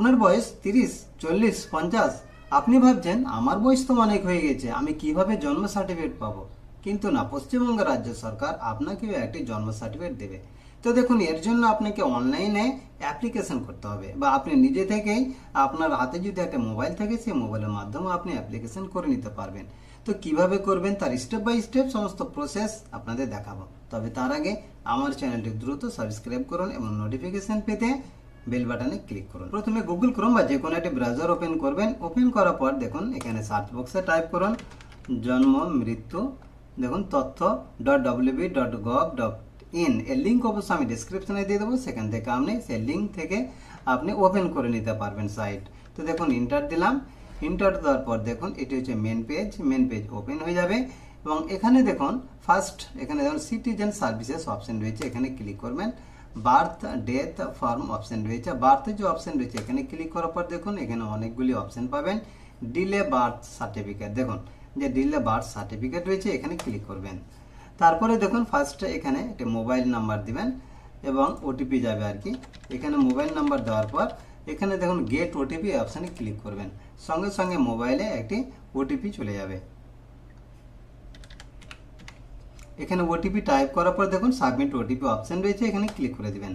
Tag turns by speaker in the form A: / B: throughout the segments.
A: আপনার বয়স তিরিশ, চল্লিশ, পঞ্চাশ। আপনি ভাবছেন, আমার বয়স তো অনেক হয়ে গেছে, আমি কীভাবে জন্ম সার্টিফিকেট পাবো? কিন্তু না, পশ্চিমবঙ্গ রাজ্য সরকার আপনাকেও একটি জন্ম সার্টিফিকেট দেবে। তো দেখুন, এর জন্য আপনাকে অনলাইনে অ্যাপ্লিকেশন করতে হবে বা আপনি নিজে থেকেই আপনার হাতে যদি একটা মোবাইল থাকে, সেই মোবাইলের মাধ্যমে আপনি অ্যাপ্লিকেশন করে নিতে পারবেন। তো কীভাবে করবেন, তার স্টেপ বাই স্টেপ সমস্ত প্রসেস আপনাদের দেখাবো। তবে তার আগে আমার চ্যানেলটি দ্রুত সাবস্ক্রাইব করুন এবং নোটিফিকেশন পেতে বেল বাটনে ক্লিক করুন। প্রথমে গুগল ক্রোম বা যে কোনো একটি ব্রাউজার ওপেন করবেন। ওপেন করার পর দেখুন, এখানে সার্চ বক্সে টাইপ করুন, জন্ম, মৃত্যু, দেখুন, তথ্য dot WB dot gov dot in এর লিঙ্ক অবশ্যই আমি ডিসক্রিপশনে দিয়ে দেবো, সেখান থেকে আপনি সেই লিঙ্ক থেকে আপনি ওপেন করে নিতে পারবেন সাইট তো দেখুন ইন্টার দিলাম। ইন্টার দেওয়ার পর দেখুন, এটি হচ্ছে main page main page open হয়ে যাবে এবং এখানে দেখুন ফার্স্ট এখানে দেখুন সিটিজেন সার্ভিসেস অপশন রয়েছে। এখানে ক্লিক করবেন। বার্থ, ডেথ, ফর্ম, অপশন রয়েছে। বার্থের যে অপশন রয়েছে, এখানে ক্লিক করার পর দেখুন, এখানে অনেকগুলি অপশন পাবেন। ডিলে বার্থ সার্টিফিকেট দেখুন, যে ডিলে বার্থ সার্টিফিকেট রয়েছে, এখানে ক্লিক করবেন। তারপরে দেখুন ফার্স্টে এখানে একটি মোবাইল নাম্বার দিবেন এবং ওটিপি যাবে আর কি। এখানে মোবাইল নাম্বার দেওয়ার পর, এখানে দেখুন গেট ওটিপি অপশানে ক্লিক করবেন। সঙ্গে সঙ্গে মোবাইলে একটি ওটিপি চলে যাবে। এখানে ওটিপি টাইপ করার পর দেখুন সাবমিট ওটিপি অপশান রয়েছে, এখানে ক্লিক করে দেবেন।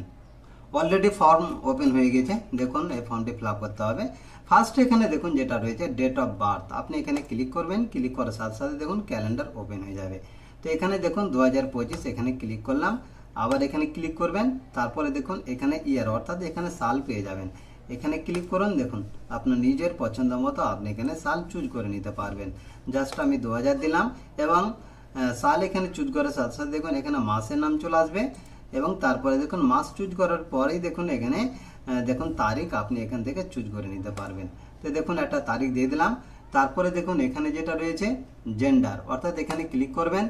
A: অলরেডি ফর্ম ওপেন হয়ে গেছে, দেখুন, এই ফর্মটি ফিল করতে হবে। ফার্স্ট এখানে দেখুন, যেটা রয়েছে ডেট অফ বার্থ আপনি এখানে ক্লিক করবেন ক্লিক করার সাথে সাথে দেখুন ক্যালেন্ডার ওপেন হয়ে যাবে। তো এখানে দেখুন দু হাজার পঁচিশ, এখানে ক্লিক করলাম। আবার এখানে ক্লিক করবেন, তারপরে দেখুন, এখানে ইয়ার অর্থাৎ এখানে সাল পেয়ে যাবেন। এখানে ক্লিক করুন, দেখুন, আপনার নিজের পছন্দ মতো আপনি এখানে সাল চুজ করে নিতে পারবেন। জাস্ট আমি দু হাজার দিলাম, এবং সাল এখানে চুজ করার সাথে সাথে দেখুন এখানে মাসের নাম চলে আসবে এবং তারপরে দেখুন মাস চুজ করার পরেই দেখুন এখানে দেখুন তারিখ আপনি এখান থেকে চুজ করে নিতে পারবেন। তো দেখুন একটা তারিখ দিয়ে দিলাম। তারপরে দেখুন এখানে যেটা রয়েছে জেন্ডার অর্থাৎ এখানে ক্লিক করবেন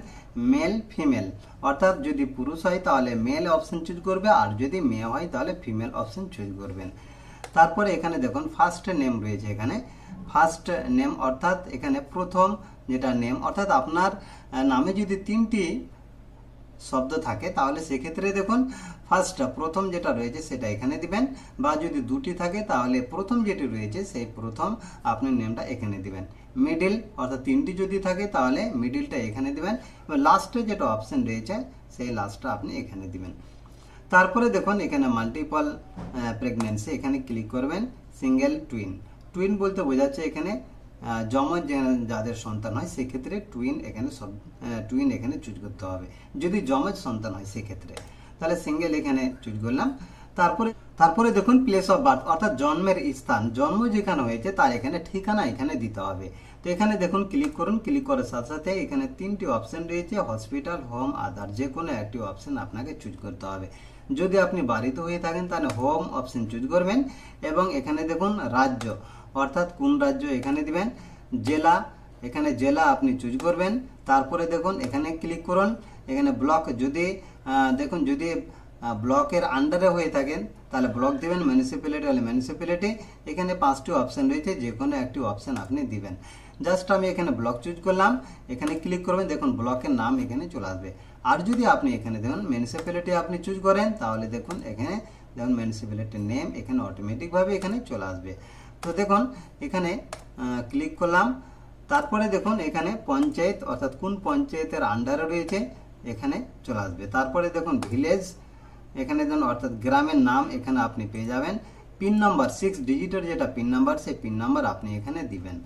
A: মেল ফিমেল অর্থাৎ যদি পুরুষ হয় তাহলে মেল অপশন চুজ করবে, আর যদি মেয়ে হয় তাহলে ফিমেল অপশন চুজ করবেন। তারপরে এখানে দেখুন ফার্স্ট নেম রয়েছে এখানে। ফার্স্ট নেম অর্থাৎ এখানে প্রথম যেটা নেম অর্থাৎ আপনার নামে যদি তিনটি শব্দ থাকে, তাহলে সেক্ষেত্রে দেখুন ফার্স্ট প্রথম যেটা রয়েছে সেটা এখানে দিবেন, বা যদি দুটি থাকে, তাহলে প্রথম যেটি রয়েছে, সেই প্রথম আপনি নেমটা এখানে দিবেন। মিডিল অর্থাৎ তিনটি যদি থাকে, তাহলে মিডিলটা এখানে দিবেন, এবং লাস্টে যেটা অপশন রয়েছে, সেই লাস্টটা আপনি এখানে দিবেন। তারপরে দেখুন, এখানে মাল্টিপল প্রেগনেন্সি এখানে ক্লিক করবেন সিঙ্গেল টুইন টুইন বলতে বোঝাচ্ছে এখানে যে- যাদের সন্তান হয়, সেক্ষেত্রে টুইন এখানে সব টুইন এখানে চুজ করতে হবে। যদি জমজ সন্তান হয়, সেক্ষেত্রে। তাহলে সিঙ্গেল এখানে চুজ করলাম। তারপরে তারপরে দেখুন প্লেস অফ বার্থ অর্থাৎ জন্মের স্থান। জন্ম যেখানে হয়েছে, তার এখানে ঠিকানা এখানে দিতে হবে। তো এখানে দেখুন ক্লিক করুন। ক্লিক করার সাথে সাথে এখানে তিনটি অপশন রয়েছে হসপিটাল হোম আদার যে কোনো একটি অপশন আপনাকে চুজ করতে হবে। যদি আপনি বাড়িতে হয়ে থাকেন, তাহলে হোম অপশন চুজ করবেন। এবং এখানে দেখুন, রাজ্য। অর্থাৎ কোন রাজ্য এখানে দিবেন? জেলা। এখানে জেলা আপনি চুজ করবেন। তারপরে দেখুন, এখানে ক্লিক করুন। এখানে ব্লক যদি দেখুন যদি ব্লকের আন্ডারে হয়ে থাকেন, তাহলে ব্লক দেবেন মিউনিসিপ্যালিটি হলে মিউনিসিপ্যালিটি এখানে পাঁচটি অপশন রয়েছে যে কোনো একটি অপশন আপনি দিবেন। জাস্ট আমি এখানে ব্লক চুজ করলাম। এখানে ক্লিক করবেন, দেখুন ব্লকের নাম এখানে চলে আসবে। আর যদি আপনি এখানে দেখুন মিউনিসিপ্যালিটি আপনি চুজ করেন, তাহলে দেখুন এখানে, দেখুন মিউনিসিপ্যালিটির নেম এখানে অটোমেটিকভাবে এখানে চলে আসবে। তো দেখুন, এখানে ক্লিক করলাম। তারপরে দেখুন, এখানে পঞ্চায়েত, অর্থাৎ কোন পঞ্চায়েতের আন্ডারে রয়েছে, এখানে চলে আসবে। তারপরে দেখুন ভিলেজ এখানে দেখুন, অর্থাৎ গ্রামের নাম এখানে আপনি পেয়ে যাবেন। পিন নাম্বার সিক্স ডিজিটের যেটা পিন নাম্বার সেই পিন নাম্বার আপনি এখানে দিবেন।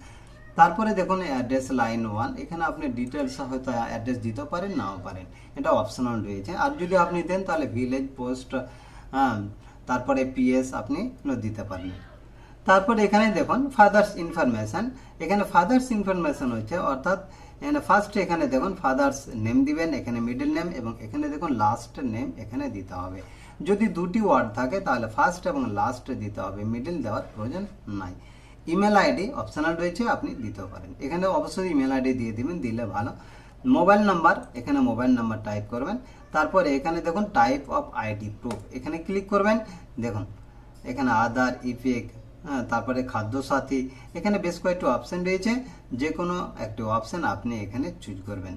A: তারপরে দেখুন অ্যাড্রেস লাইন ওয়ান এখানে আপনি ডিটেলস হয়তো অ্যাড্রেস দিতে পারেন, নাও পারেন। এটা অপশনাল রয়েছে। আর যদি আপনি দেন, তাহলে ভিলেজ পোস্ট তারপরে পিএস আপনি দিতে পারেন তারপরে এখানে দেখুন ফাদার্স ইনফরমেশন এখানে ফাদার্স ইনফরমেশন হচ্ছে, অর্থাৎ এখানে ফার্স্ট এখানে দেখুন ফাদার্স নেম দিবেন, এখানে মিডল নেম এবং এখানে দেখুন লাস্ট নেম এখানে দিতে হবে। যদি দুটি ওয়ার্ড থাকে তাহলে ফার্স্ট এবং লাস্ট দিতে হবে মিডল দেওয়ার প্রয়োজন নাই। ইমেল আইডি অপশনাল রয়েছে, আপনি দিতেও পারেন। এখানে অবশ্যই ইমেল আইডি দিয়ে দিবেন, দিলে ভালো। মোবাইল নাম্বার এখানে মোবাইল নাম্বার টাইপ করবেন। তারপরে এখানে দেখুন টাইপ অফ আইডি প্রুফ এখানে ক্লিক করবেন, দেখুন। এখানে আধার হ্যাঁ তারপরে খাদ্য সাথী। এখানে বেশ কয়েকটি অপশন রয়েছে। যে কোনো একটি অপশান আপনি এখানে চুজ করবেন।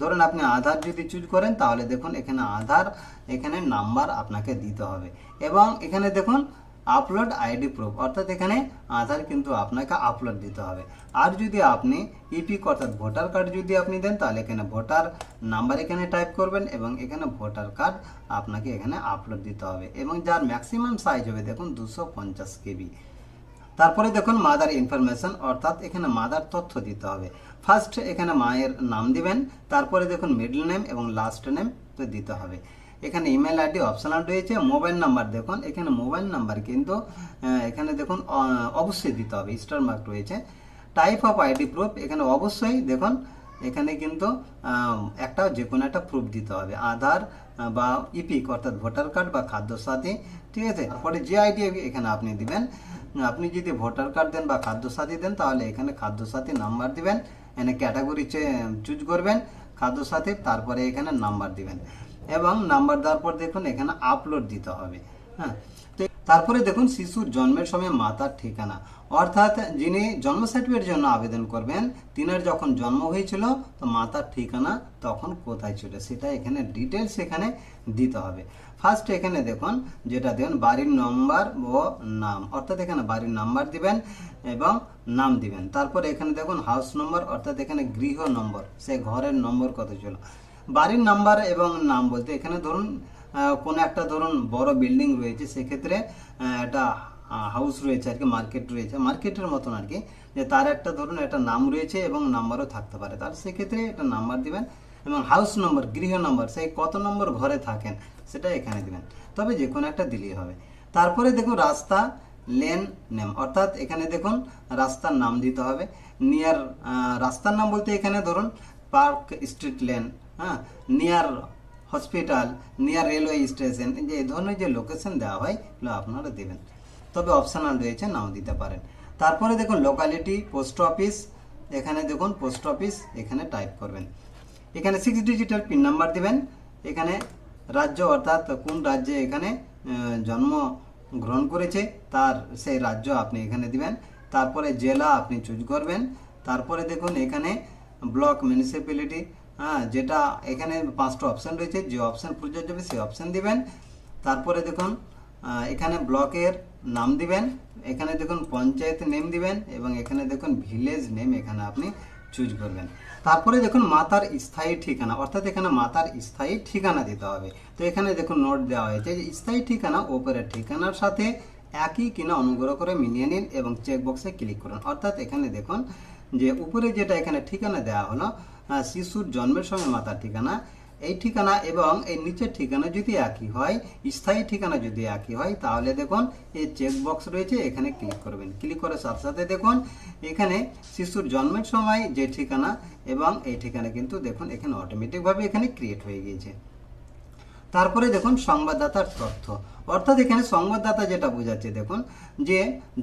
A: ধরুন আপনি আধার যদি চুজ করেন, তাহলে দেখুন এখানে আধার, এখানে নাম্বার আপনাকে দিতে হবে। এবং এখানে দেখুন আপলোড আইডি প্রুফ অর্থাৎ এখানে আধার কিন্তু আপনাকে আপলোড দিতে হবে। আর যদি আপনি ইপিক অর্থাৎ ভোটার কার্ড যদি আপনি দেন, তাহলে এখানে ভোটার নাম্বার এখানে টাইপ করবেন এবং এখানে ভোটার কার্ড আপনাকে এখানে আপলোড দিতে হবে। এবং যার ম্যাক্সিমাম সাইজ হবে, দেখুন দুশো পঞ্চাশ কেবি তারপরে দেখুন মাদার ইনফরমেশন অর্থাৎ এখানে মাদার তথ্য দিতে হবে। ফার্স্ট এখানে মায়ের নাম দিবেন, তারপরে দেখুন মিডল নেম এবং লাস্ট নেম তো দিতে হবে। এখানে ইমেল আইডি অপশনাল রয়েছে মোবাইল নাম্বার দেখুন, এখানে মোবাইল নাম্বার কিন্তু এখানে দেখুন অবশ্যই দিতে হবে স্টার মার্ক রয়েছে। টাইপ অফ আইডি প্রুফ এখানে অবশ্যই দেখুন, এখানে কিন্তু একটা যে কোনো একটা প্রুফ দিতে হবে। আধার বা ইপিক অর্থাৎ ভোটার কার্ড বা খাদ্য সাথী, ঠিক আছে? তারপরে যে আইডি এখানে আপনি দিবেন আপনি যদি ভোটার কার্ড দেন বা খাদ্য সাথী দেন, তাহলে এখানে খাদ্য সাথী নাম্বার দিবেন এখানে ক্যাটাগরি চুজ করবেন খাদ্য সাথীর তারপরে এখানে নাম্বার দিবেন। এবং নাম্বার দেওয়ার পর দেখুন, এখানে আপলোড দিতে হবে হ্যাঁ। তারপরে দেখুন, শিশুর জন্মের সময় মাতার ঠিকানা। অর্থাৎ যিনি জন্ম সার্টিফিকেটের জন্য আবেদন করবেন, তিনার যখন জন্ম হয়েছিল, তো মাতার ঠিকানা তখন কোথায় ছিল, সেটা এখানে ডিটেলস এখানে দিতে হবে। ফার্স্ট এখানে দেখুন, যেটা দেবেন বাড়ির নম্বর ও নাম। অর্থাৎ এখানে বাড়ির নাম্বার দিবেন এবং নাম দিবেন। তারপর এখানে দেখুন হাউস নম্বর অর্থাৎ এখানে গৃহ নম্বর সে ঘরের নম্বর কত ছিল? বাড়ির নাম্বার এবং নাম বলতে, এখানে ধরুন কোনো একটা ধরুন, বড় বিল্ডিং রয়েছে, সেক্ষেত্রে একটা হাউস রয়েছে আর কি মার্কেট রয়েছে। মার্কেটের মতন আর কি, যে তার একটা ধরুন, একটা নাম রয়েছে এবং নাম্বারও থাকতে পারে। তার সেক্ষেত্রে একটা নাম্বার দিবেন এবং হাউস নম্বর গৃহ নম্বর সেই কত নম্বর ঘরে থাকেন? সেটা এখানে দিবেন তবে যে কোনো একটা দিলেই হবে। তারপরে দেখুন রাস্তা, লেন, নেম। অর্থাৎ এখানে দেখুন রাস্তার নাম দিতে হবে। নিয়ার রাস্তার নাম বলতে এখানে ধরুন পার্ক স্ট্রিট লেন হ্যাঁ? Near hospital, near railway station যে, এই ধরনের যে লোকেশন দেওয়া হয়, এগুলো আপনারা দেবেন। তবে অপশানাল রয়েছে, নাও দিতে পারেন। তারপরে দেখুন লোকালিটি পোস্ট অফিস এখানে দেখুন পোস্ট অফিস এখানে টাইপ করবেন। এখানে সিক্স ডিজিটাল পিন নাম্বার দিবেন। এখানে রাজ্য, অর্থাৎ কোন রাজ্যে এখানে জন্ম গ্রহণ করেছে, তার সেই রাজ্য আপনি এখানে দিবেন। তারপরে জেলা আপনি চুজ করবেন। তারপরে দেখুন এখানে ব্লক মিউনিসিপ্যালিটি হ্যাঁ যেটা এখানে পাঁচটা অপশান রয়েছে, যে অপশান প্রযোজ্য হবে সেই অপশান দিবেন। তারপরে দেখুন এখানে ব্লকের নাম দিবেন। এখানে দেখুন পঞ্চায়েত নেম দিবেন এবং এখানে দেখুন ভিলেজ নেম এখানে আপনি চুজ করবেন। তারপরে দেখুন মাতার স্থায়ী ঠিকানা, অর্থাৎ এখানে মাতার স্থায়ী ঠিকানা দিতে হবে। তো এখানে দেখুন নোট দেওয়া হয়েছে যে স্থায়ী ঠিকানা ওপরের ঠিকানার সাথে একই কিনা অনুগ্রহ করে মিলিয়ে নিন এবং চেকবক্সে ক্লিক করুন। অর্থাৎ এখানে দেখুন যে উপরে যেটা এখানে ঠিকানা দেওয়া হলো শিশুর জন্মের সময় মাতার ঠিকানা এই ঠিকানা এবং এই নিচের ঠিকানা যদি একই হয়, স্থায়ী ঠিকানা যদি একই হয়, তাহলে দেখুন এই চেক বক্স রয়েছে, এখানে ক্লিক করবেন। ক্লিক করার সাথে সাথে দেখুন, এখানে শিশুর জন্মের সময় যে ঠিকানা এবং এই ঠিকানা কিন্তু দেখুন, এখানে অটোমেটিকভাবে এখানে ক্রিয়েট হয়ে গিয়েছে। তারপরে দেখুন সংবাদদাতার তথ্য। অর্থাৎ এখানে সংবাদদাতা যেটা বোঝাচ্ছে, দেখুন, যে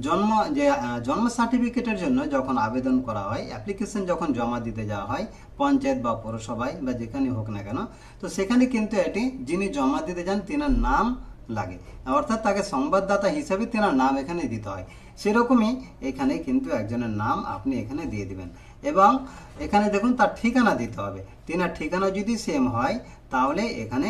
A: জন্ম যে জন্ম সার্টিফিকেটের জন্য যখন আবেদন করা হয় অ্যাপ্লিকেশন যখন জমা দিতে যাওয়া হয়, পঞ্চায়েত বা পৌরসভায় বা যেখানে হোক না কেন, তো সেখানে কিন্তু এটি যিনি জমা দিতে যান, তেনার নাম লাগে। অর্থাৎ তাকে সংবাদদাতা হিসাবে তেনার নাম এখানে দিতে হয়। সেরকমই এখানে কিন্তু একজনের নাম আপনি এখানে দিয়ে দিবেন। এবং এখানে দেখুন তার ঠিকানা দিতে হবে। তেনার ঠিকানা যদি সেম হয়, তাহলে এখানে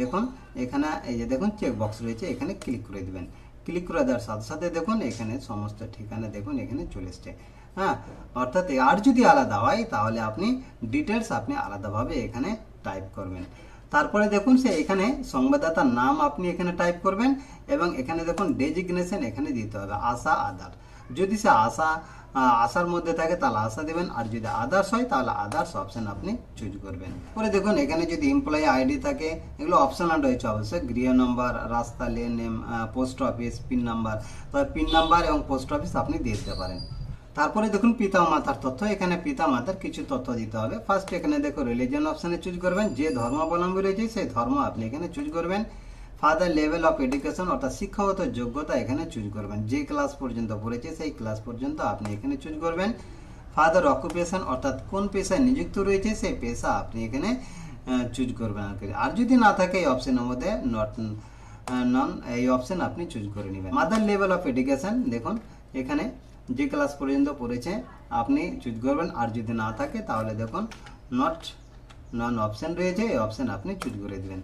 A: দেখুন, এখানে এই যে দেখুন চেক বক্স রয়েছে, এখানে ক্লিক করে দেবেন। ক্লিক করে দেওয়ার সাথে সাথে দেখুন, এখানে সমস্ত ঠিকানা দেখুন, এখানে চলে এসছে। হ্যাঁ অর্থাৎ আর যদি আলাদা হয়, তাহলে আপনি ডিটেলস আপনি আলাদাভাবে এখানে টাইপ করবেন। তারপরে দেখুন, সে এখানে সংবাদদাতার নাম আপনি এখানে টাইপ করবেন এবং এখানে দেখুন ডেজিগনেশন এখানে দিতে হবে, আশা আধার যদি সে আশা আশার মধ্যে থাকে তাহলে আশা দেবেন, আর যদি আদার্স হয় তাহলে আদার্স অপশন আপনি চুজ করবেন। পরে দেখুন, এখানে যদি এমপ্লয়ি আইডি থাকে, এগুলো অপশনাল রয়েছে অবশ্যই। গৃহ নম্বর রাস্তা lane name post office pin number তবে পিন নাম্বার এবং পোস্ট অফিস আপনি দিয়ে দিতে পারেন। তারপরে দেখুন পিতা মাতার তথ্য। এখানে পিতা মাতার কিছু তথ্য দিতে হবে। ফার্স্ট এখানে দেখো রিলিজিয়ান অপশানে চুজ করবেন। যে ধর্মাবলম্বী রয়েছে সেই ধর্ম আপনি এখানে চুজ করবেন। ফাদার লেভেল অফ এডুকেশন অর্থাৎ শিক্ষাগত যোগ্যতা এখানে চুজ করবেন। যে ক্লাস পর্যন্ত পড়েছে, সেই ক্লাস পর্যন্ত আপনি এখানে চুজ করবেন। ফাদার অকুপেশন অর্থাৎ কোন পেশায় নিযুক্ত রয়েছে, সেই পেশা আপনি এখানে চুজ করবেন আর। আর যদি না থাকে, এই অপশনের মধ্যে নট নন এই অপশান আপনি চুজ করে নেবেন। মাদার লেভেল অফ এডুকেশন, দেখুন, এখানে যে ক্লাস পর্যন্ত পড়েছে, আপনি চুজ করবেন। আর যদি না থাকে, তাহলে দেখুন নট নন অপশান রয়েছে, এই অপশান আপনি চুজ করে দেবেন।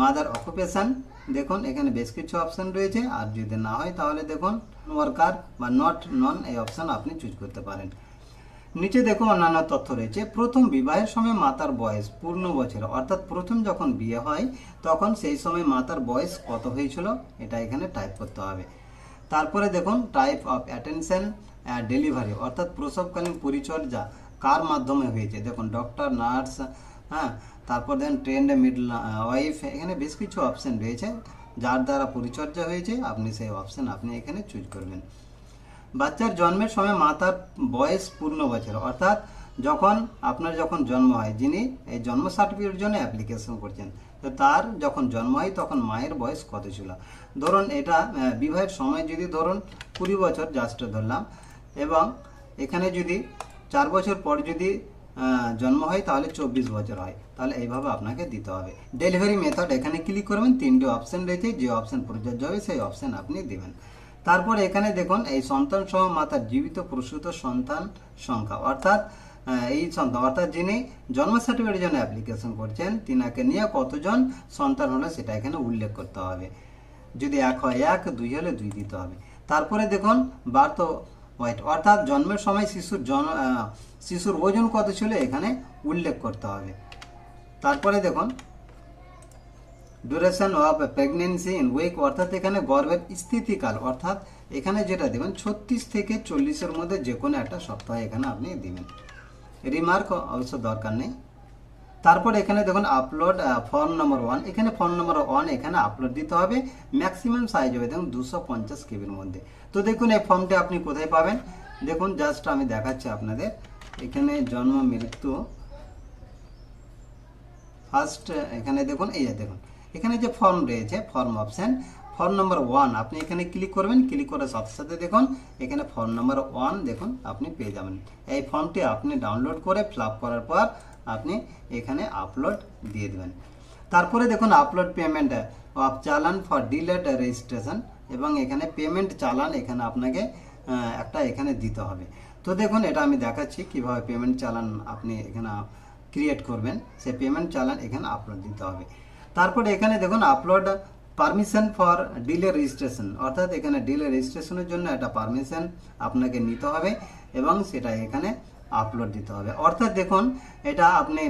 A: মাদার অকুপেশান, দেখুন, এখানে বেশ কিছু অপশান রয়েছে। আর যদি না হয়, তাহলে দেখুন ওয়ার্কার বা নট নন এই অপশান আপনি চুজ করতে পারেন। নিচে দেখুন, অন্যান্য তথ্য রয়েছে। প্রথম বিবাহের সময় মাতার বয়স পূর্ণ বছর। অর্থাৎ প্রথম যখন বিয়ে হয়, তখন সেই সময় মাতার বয়স কত হয়েছিল, এটা এখানে টাইপ করতে হবে। তারপরে দেখুন টাইপ অফ অ্যাটেনশন ডেলিভারি অর্থাৎ প্রসবকালীন পরিচর্যা কার মাধ্যমে হয়েছে? দেখুন ডক্টর নার্স হ্যাঁ তারপর দেখুন ট্রেন্ড মিডল ওয়াইফ এখানে বেশ কিছু অপশন রয়েছে। যার দ্বারা পরিচর্যা হয়েছে, আপনি সেই অপশন আপনি এখানে চুজ করবেন। বাচ্চার জন্মের সময় মাতার বয়স পূর্ণ বছর। অর্থাৎ যখন, আপনার যখন জন্ম হয়, যিনি এই জন্ম সার্টিফিকেটের জন্য অ্যাপ্লিকেশন করছেন, তো তার যখন জন্ম হয়, তখন মায়ের বয়স কত ছিল? ধরুন এটা বিবাহের সময় যদি ধরুন কুড়ি বছর জাস্ট ধরলাম, এবং এখানে যদি চার বছর পর যদি জন্ম হয়, তাহলে চব্বিশ বছর হয়। তাহলে এইভাবে আপনাকে দিতে হবে। ডেলিভারি মেথড এখানে ক্লিক করবেন, তিনটে অপশন রয়েছে, যে অপশন প্রযোজ্য হবে, সেই অপশন আপনি দিবেন। তারপর এখানে দেখুন, এই সন্তান সহ মাতার জীবিত প্রসূত সন্তান সংখ্যা। অর্থাৎ এই সন্তান, অর্থাৎ যিনি জন্ম সার্টিফিকেটের জন্য অ্যাপ্লিকেশন করছেন, তিনাকে নিয়ে কতজন সন্তান হলো সেটা এখানে উল্লেখ করতে হবে। যদি এক হয় এক, দুই হলে দুই দিতে হবে। তারপরে দেখুন, বার্থ ওয়েট অর্থাৎ জন্মের সময় শিশুর জন শিশুর ওজন কত ছিল এখানে উল্লেখ করতে হবে। তারপরে দেখুন duration of pregnancy in week অর্থাৎ এখানে গর্ভের স্থিতিকাল, অর্থাৎ এখানে যেটা দেবেন, ছত্রিশ থেকে চল্লিশের মধ্যে যে কোনো একটা সপ্তাহ এখানে আপনি দেবেন। রিমার্ক অবশ্য দরকার নেই। তারপর এখানে দেখুন আপলোড ফর্ম নম্বর ওয়ান এখানে ফর্ম নম্বর ওয়ান এখানে আপলোড দিতে হবে। ম্যাক্সিমাম সাইজ হবে, দেখুন দুশো পঞ্চাশ কেবির মধ্যে। তো দেখুন এই ফর্মটি আপনি কোথায় পাবেন? দেখুন জাস্ট আমি দেখাচ্ছি আপনাদের। এখানে জন্ম, মৃত্যু। ফার্স্ট এখানে দেখুন, এই যে দেখুন। এখানে যে ফর্ম রয়েছে form option form number one আপনি এখানে ক্লিক করবেন ক্লিক করার সাথে সাথে দেখুন, এখানে ফর্ম নম্বর ওয়ান দেখুন, আপনি পেয়ে যাবেন। এই ফর্মটি আপনি ডাউনলোড করে ফিল করার পর আপনি এখানে আপলোড দিয়ে দেবেন। তারপরে দেখুন upload payment of challan for delayed registration এবং এখানে পেমেন্ট চালান এখানে আপনাকে একটা এখানে দিতে হবে। তো দেখুন এটা আমি দেখাচ্ছি কীভাবে পেমেন্ট চালান আপনি এখানে ক্রিয়েট করবেন। সে পেমেন্ট চালান এখানে আপলোড দিতে হবে। তারপরে এখানে দেখুন upload permission for delay registration অর্থাৎ এখানে ডিলে রেজিস্ট্রেশনের জন্য একটা পারমিশন আপনাকে নিতে হবে এবং সেটা এখানে আপলোড দিতে হবে। অর্থাৎ দেখুন, এটা আপনি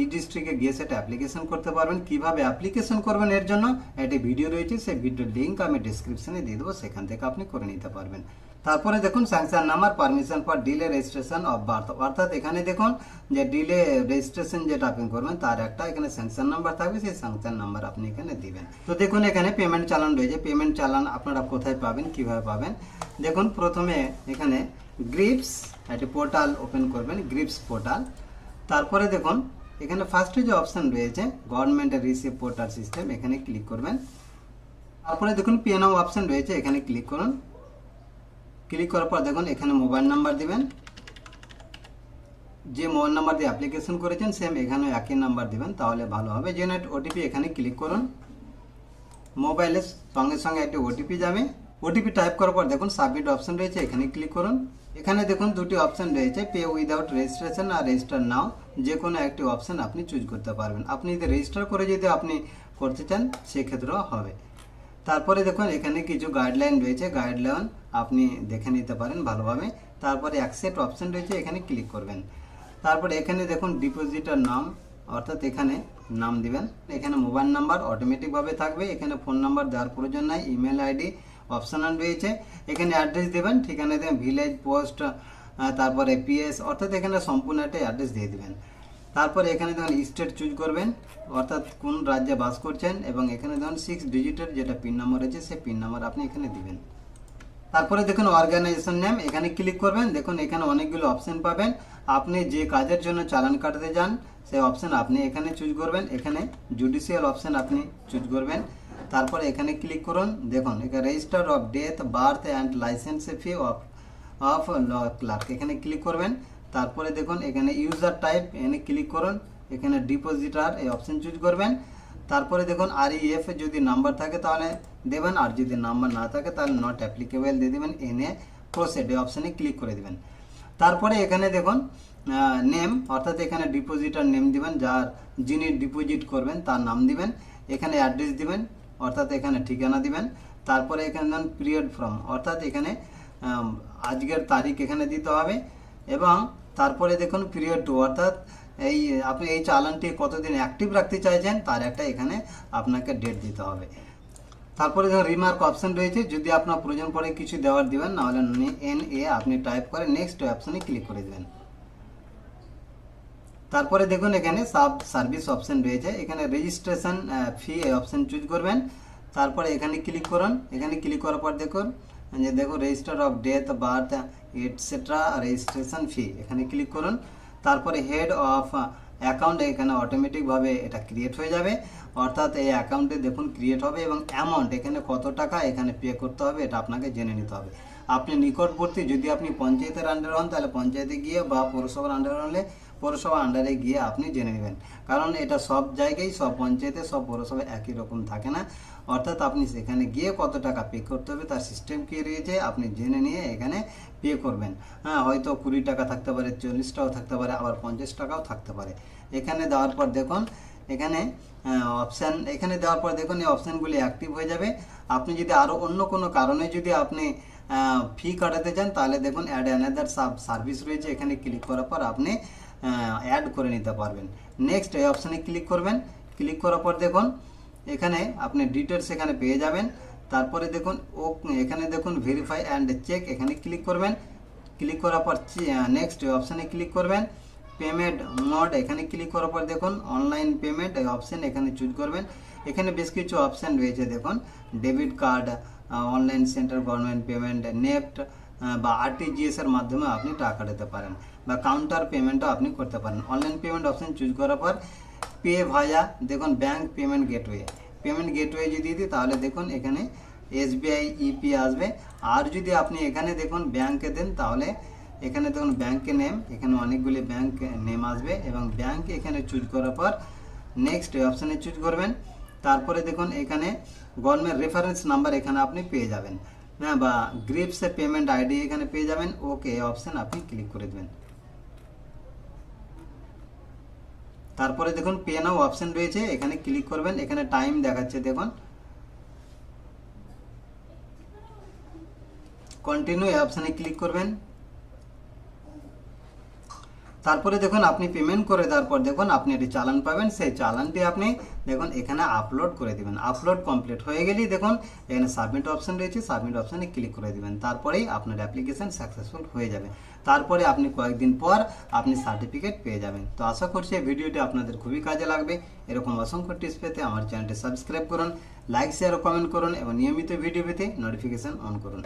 A: ই ডিস্ট্রিক্টে গিয়ে সেটা অ্যাপ্লিকেশন করতে পারবেন। কীভাবে অ্যাপ্লিকেশন করবেন এর জন্য? একটি ভিডিও রয়েছে, সেই ভিডিওর লিঙ্ক আমি ডিসক্রিপশনে দিয়ে দেবো, সেখান থেকে আপনি করে নিতে পারবেন। তারপরে দেখুন sanction number permission for delay registration of birth অর্থাৎ এখানে দেখুন যে ডিলে রেজিস্ট্রেশন যেটা আপনি করবেন, তার একটা এখানে স্যাংশন নাম্বার থাকবে, সেই স্যাংশন নাম্বার আপনি এখানে দিবেন। তো দেখুন, এখানে পেমেন্ট চালান রয়েছে। পেমেন্ট চালান আপনারা কোথায় পাবেন, কীভাবে পাবেন? দেখুন, প্রথমে এখানে গ্রিপস, একটি পোর্টাল ওপেন করবেন, গ্রিপস পোর্টাল। তারপরে দেখুন, এখানে ফার্স্টে যে অপশান রয়েছে গভর্নমেন্টের রিসিভ পোর্টাল সিস্টেম এখানে ক্লিক করবেন। তারপরে দেখুন পিএনও অপশান রয়েছে, এখানে ক্লিক করুন। ক্লিক করার পর দেখুন, এখানে মোবাইল নাম্বার দিবেন। যে মোবাইল নাম্বার দিয়ে অ্যাপ্লিকেশন করেছেন সেম এখানেও একই নাম্বার দিবেন, তাহলে ভালো হবে। জেনারেট ওটিপি এখানে ক্লিক করুন। মোবাইলের সঙ্গে সঙ্গে একটি ওটিপি যাবে। ওটিপি টাইপ করার পর দেখুন সাবমিট অপশন রয়েছে, এখানে ক্লিক করুন। এখানে দেখুন দুটি অপশন রয়েছে পে উইদাউট রেজিস্ট্রেশন আর রেজিস্টার নাও যে কোনো একটি অপশন আপনি চুজ করতে পারবেন। আপনি যদি রেজিস্টার করে যদি আপনি করতে চান, সেক্ষেত্রেও হবে। তারপরে দেখুন, এখানে কিছু গাইডলাইন রয়েছে। গাইডলাইন আপনি দেখে নিতে পারেন ভালোভাবে। তারপরে অ্যাকসেপ্ট অপশন রয়েছে, এখানে ক্লিক করবেন। তারপরে এখানে দেখুন ডিপোজিটার নাম, অর্থাৎ এখানে নাম দিবেন। এখানে মোবাইল নাম্বার অটোমেটিকভাবে থাকবে। এখানে ফোন নাম্বার দেওয়ার প্রয়োজন নাই ইমেল আইডি অপশনাল রয়েছে। এখানে অ্যাড্রেস দেবেন, ঠিকানা দেবেন ভিলেজ পোস্ট তারপরে পিএস অর্থাৎ এখানে সম্পূর্ণ একটা অ্যাড্রেস দিয়ে দেবেন। তারপরে এখানে দেখুন স্টেট চুজ করবেন, অর্থাৎ কোন রাজ্যে বাস করছেন এবং এখানে দেখুন সিক্স ডিজিটের যেটা পিন নাম্বার রয়েছে, সেই পিন নাম্বার আপনি এখানে দিবেন। তারপরে দেখুন অর্গানাইজেশন নেম এখানে ক্লিক করবেন, দেখুন এখানে অনেকগুলো অপশান পাবেন। আপনি যে কাজের জন্য চালান কাটতে যান, সেই অপশান আপনি এখানে চুজ করবেন। এখানে জুডিশিয়াল অপশান আপনি চুজ করবেন। তারপরে এখানে ক্লিক করুন। দেখুন, এখানে register of death birth and license fee of of law clerk এখানে ক্লিক করবেন। তারপরে দেখুন, এখানে ইউজার টাইপ এখানে ক্লিক করুন। এখানে ডিপোজিটার এই অপশন চুজ করবেন। তারপরে দেখুন আর ইএফ যদি নাম্বার থাকে তাহলে দেবেন। আর যদি নাম্বার না থাকে তাহলে নট অ্যাপ্লিকেবল দিয়ে দেবেন। এনে প্রসেড এই অপশানে ক্লিক করে দেবেন। তারপরে এখানে দেখুন নেম অর্থাৎ এখানে ডিপোজিটার নেম দিবেন। যার, যিনি ডিপোজিট করবেন তার নাম দিবেন। এখানে অ্যাড্রেস দিবেন। অর্থাৎ এখানে ঠিকানা দিবেন, তারপরে এখানে দেন পিরিয়ড ফ্রম অর্থাৎ এখানে আজকের তারিখ এখানে দিতে হবে এবং তারপরে দেখুন পিরিয়ড টু অর্থাৎ এই, আপনি এই চালানটি কতদিন অ্যাক্টিভ রাখতে চাইছেন, তার একটা এখানে আপনাকে ডেট দিতে হবে। তারপরে দেখুন রিমার্ক অপশন রয়েছে, যদি আপনার প্রয়োজন পড়ে কিছু দেওয়ার দিবেন, নাহলে এন এ আপনি টাইপ করে নেক্সট অপশনে ক্লিক করে দেবেন। তারপরে দেখুন এখানে সাব সার্ভিস অপশন রয়েছে। এখানে রেজিস্ট্রেশন ফি অপশন চুজ করবেন। তারপরে এখানে ক্লিক করুন। এখানে ক্লিক করার পর দেখুন, যে দেখুন register of death birth etcetera registration fee এখানে ক্লিক করুন। তারপরে হেড অফ অ্যাকাউন্ট এখানে অটোমেটিকভাবে এটা ক্রিয়েট হয়ে যাবে। অর্থাৎ এই অ্যাকাউন্টে দেখুন ক্রিয়েট হবে এবং অ্যামাউন্ট এখানে কত টাকা এখানে পে করতে হবে এটা আপনাকে জেনে নিতে হবে। আপনি নিকটবর্তী, যদি আপনি পঞ্চায়েতের আন্ডার হন, তাহলে পঞ্চায়েতে গিয়ে বা পৌরসভার আন্ডার হলে পৌরসভা আন্ডারে গিয়ে আপনি জেনে নেবেন। কারণ এটা সব জায়গায়, সব পঞ্চায়েতে, সব পৌরসভায় একই রকম থাকে না। অর্থাৎ আপনি সেখানে গিয়ে কত টাকা পে করতে হবে তার সিস্টেম কী রয়েছে, আপনি জেনে নিয়ে এখানে পে করবেন। হ্যাঁ হয়তো কুড়ি টাকা থাকতে পারে চল্লিশ টাকাও থাকতে পারে, আবার পঞ্চাশ টাকাও থাকতে পারে। এখানে দেওয়ার পর দেখুন, এখানে অপশান এখানে দেওয়ার পর দেখুন এই অপশানগুলি অ্যাক্টিভ হয়ে যাবে। আপনি যদি আরও অন্য কোনো কারণে যদি আপনি ফি কাটাতে চান, তাহলে দেখুন অ্যাড অ্যানাদার সাব সার্ভিস রয়েছে। এখানে ক্লিক করার পর আপনি অ্যাড করে নিতে পারবেন। নেক্সট এই অপশানে ক্লিক করবেন। ক্লিক করার পর দেখুন, এখানে আপনি ডিটেলস এখানে পেয়ে যাবেন। তারপরে দেখুন ও এখানে দেখুন ভেরিফাই অ্যান্ড চেক এখানে ক্লিক করবেন। ক্লিক করার পর নেক্সট অপশানে ক্লিক করবেন। পেমেন্ট মোড এখানে ক্লিক করার পর দেখুন অনলাইন পেমেন্ট অপশান এখানে চুজ করবেন। এখানে বেশ কিছু অপশান রয়েছে, দেখুন। Debit card online centre government payment NEFT বা আরটিজিএস এর মাধ্যমে আপনি টাকা দিতে পারেন। বা কাউন্টার পেমেন্টও আপনি করতে পারেন। অনলাইন পেমেন্ট অপশান চুজ করার পর পে ভায়া দেখুন bank payment gateway payment gateway যদি দিই, তাহলে দেখুন, এখানে এসবিআই ইপি আসবে। আর যদি আপনি এখানে দেখুন ব্যাংকে দেন, তাহলে এখানে দেখুন ব্যাংকে নেম এখানে অনেকগুলি ব্যাংক নেম আসবে এবং ব্যাংক এখানে চুজ করার পর নেক্সট অপশানে চুজ করবেন। তারপরে দেখুন, এখানে গভর্নমেন্ট রেফারেন্স নাম্বার এখানে আপনি পেয়ে যাবেন। হ্যাঁ বা গ্রিপসে পেমেন্ট আইডি এখানে পেয়ে যাবেন। ওকে অপশান আপনি ক্লিক করে দেবেন। তারপরে দেখুন পে নাও অপশান রয়েছে, এখানে ক্লিক করবেন, এখানে টাইম দেখাচ্ছে, দেখুন। কন্টিনিউ অপশানে ক্লিক করবেন। তারপরে দেখুন, আপনি পেমেন্ট করে দেওয়ার পর দেখুন, আপনি একটি চালান পাবেন, সেই চালানটি আপনি দেখুন, এখানে আপলোড করে দিবেন। আপলোড কমপ্লিট হয়ে গেলেই দেখুন, এখানে সাবমিট অপশন রয়েছে সাবমিট অপশানে ক্লিক করে দিবেন। তারপরেই আপনার অ্যাপ্লিকেশন সাকসেসফুল হয়ে যাবে। তারপরে আপনি কয়েকদিন পর আপনি সার্টিফিকেট পেয়ে যাবেন। তো আশা করছি এই ভিডিওটি আপনাদের খুবই কাজে লাগবে। এরকম অসংখ্য টিপস পেতে আমার চ্যানেলটি সাবস্ক্রাইব করুন লাইক শেয়ার ও কমেন্ট করুন এবং নিয়মিত ভিডিও পেতে নোটিফিকেশন অন করুন।